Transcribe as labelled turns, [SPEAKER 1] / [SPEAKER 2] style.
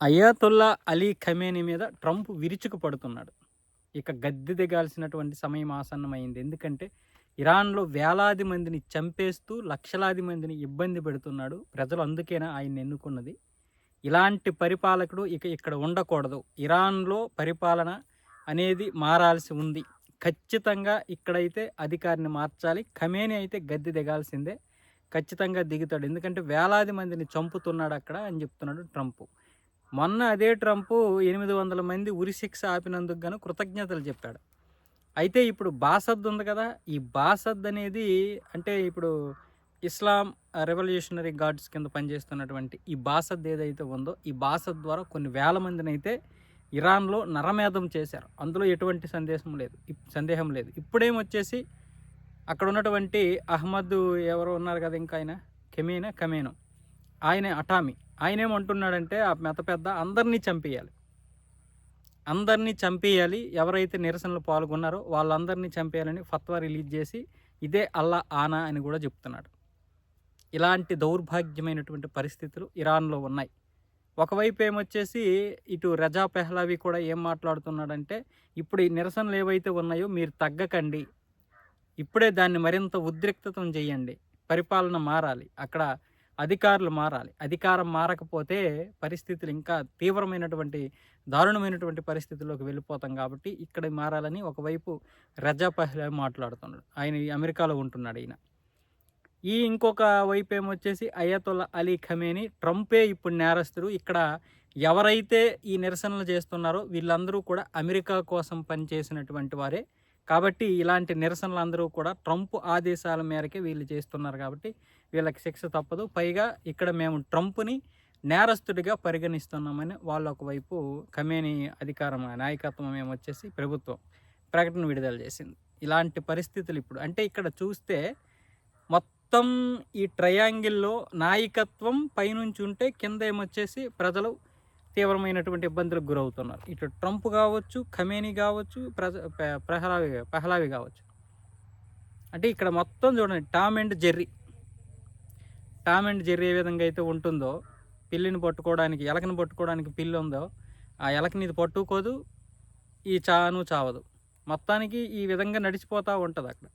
[SPEAKER 1] అయాతుల్లా Ali Khamenei మీద Trump విరుచుకు పడుతున్నాడు ఇక గద్దె దిగాల్సినటువంటి సమయం ఆసన్నమైంది. ఎందుకంటే ఇరాన్లో వేలాది మందిని చంపేస్తూ లక్షలాది మందిని ఇబ్బంది పెడుతున్నాడు. ప్రజలు అందుకేనా ఆయన ఎన్నుకున్నది? ఇలాంటి పరిపాలకుడు ఇక ఇక్కడ ఉండకూడదు. ఇరాన్లో పరిపాలన అనేది మారాల్సి ఉంది. ఖచ్చితంగా ఇక్కడైతే అధికారిని మార్చాలి. ఖమేని అయితే గద్దె దిగాల్సిందే. ఖచ్చితంగా దిగుతాడు. ఎందుకంటే వేలాది మందిని చంపుతున్నాడు అక్కడ అని చెప్తున్నాడు ట్రంప్. మొన్న అదే ట్రంప్ ఎనిమిది వందల మంది ఉరిశిక్ష ఆపినందుకు గాను కృతజ్ఞతలు చెప్పాడు. అయితే ఇప్పుడు బాసద్ ఉంది కదా ఈ బాసద్ అనేది అంటే ఇప్పుడు ఇస్లాం రెవల్యూషనరీ గార్డ్స్ కింద పనిచేస్తున్నటువంటి ఈ బాసద్ ఏదైతే ఉందో ఈ బాసద్ ద్వారా కొన్ని వేల మందిని అయితే ఇరాన్లో నరమేధం చేశారు. అందులో ఎటువంటి సందేశం లేదు. సందేహం లేదు. ఇప్పుడేమొచ్చేసి అక్కడ ఉన్నటువంటి అహ్మద్ ఎవరు ఉన్నారు కదా ఇంకా ఆయన? కెమీనా? కమేను. ఆయన అటామీ. ఆయన ఏమంటున్నాడంటే ఆ మెత పెద్ద అందరినీ చంపేయాలి. అందరినీ చంపేయాలి. ఎవరైతే నిరసనలు పాల్గొన్నారో వాళ్ళందరినీ చంపేయాలని ఫత్వా రిలీజ్ చేసి ఇదే అల్లా ఆనా అని కూడా చెప్తున్నాడు. ఇలాంటి దౌర్భాగ్యమైనటువంటి పరిస్థితులు ఇరాన్లో ఉన్నాయి. ఒకవైపు ఏమొచ్చేసి ఇటు రజా పెహ్లావి కూడా ఏం మాట్లాడుతున్నాడంటే ఇప్పుడు ఈ నిరసనలు ఏవైతే ఉన్నాయో మీరు తగ్గకండి. ఇప్పుడే దాన్ని మరింత ఉద్రిక్తతం చేయండి. పరిపాలన మారాలి. అక్కడ అధికారులు మారాలి. అధికారం మారకపోతే పరిస్థితులు ఇంకా తీవ్రమైనటువంటి దారుణమైనటువంటి పరిస్థితుల్లోకి వెళ్ళిపోతాం కాబట్టి ఇక్కడ మారాలని ఒకవైపు రజా పహ్లా మాట్లాడుతున్నాడు. ఆయన ఈ అమెరికాలో ఉంటున్నాడు ఈయన. ఈ ఇంకొక వైపు ఏమొచ్చేసి అయతొల్లా అలీ ఖమేని ట్రంపే ఇప్పుడు నేరస్తుడు. ఇక్కడ ఎవరైతే ఈ నిరసనలు చేస్తున్నారో వీళ్ళందరూ కూడా అమెరికా కోసం పనిచేసినటువంటి వారే. కాబట్టి ఇలాంటి నిరసనలు అందరూ కూడా ట్రంప్ ఆదేశాల మేరకే వీళ్ళు చేస్తున్నారు కాబట్టి వీళ్ళకి శిక్ష తప్పదు. పైగా ఇక్కడ మేము ట్రంప్ని నేరస్తుడిగా పరిగణిస్తున్నామని వాళ్ళ ఒకవైపు కమేని అధికారం నాయకత్వం మేము వచ్చేసి ప్రభుత్వం ప్రకటన విడుదల చేసింది. ఇలాంటి పరిస్థితులు ఇప్పుడు అంటే ఇక్కడ చూస్తే మొత్తం ఈ ట్రయాంగిల్లో నాయకత్వం పైనుంచి ఉంటే కింద ఏమొచ్చేసి ప్రజలు తీవ్రమైనటువంటి ఇబ్బందులకు గురవుతున్నారు. ఇటు ట్రంప్ కావచ్చు ఖమేనీ కావచ్చు ప్రజ పె- పెహ్లావి కావచ్చు. అంటే ఇక్కడ మొత్తం చూడండి Tom and Jerry. Tom and Jerry ఏ విధంగా అయితే ఉంటుందో పిల్లిని పట్టుకోవడానికి ఎలకని పట్టుకోవడానికి పిల్లి ఉందో ఆ ఎలకని ఇది పట్టుకోదు ఈ చాను చావదు. మొత్తానికి ఈ విధంగా నడిచిపోతూ ఉంటుంది అక్కడ.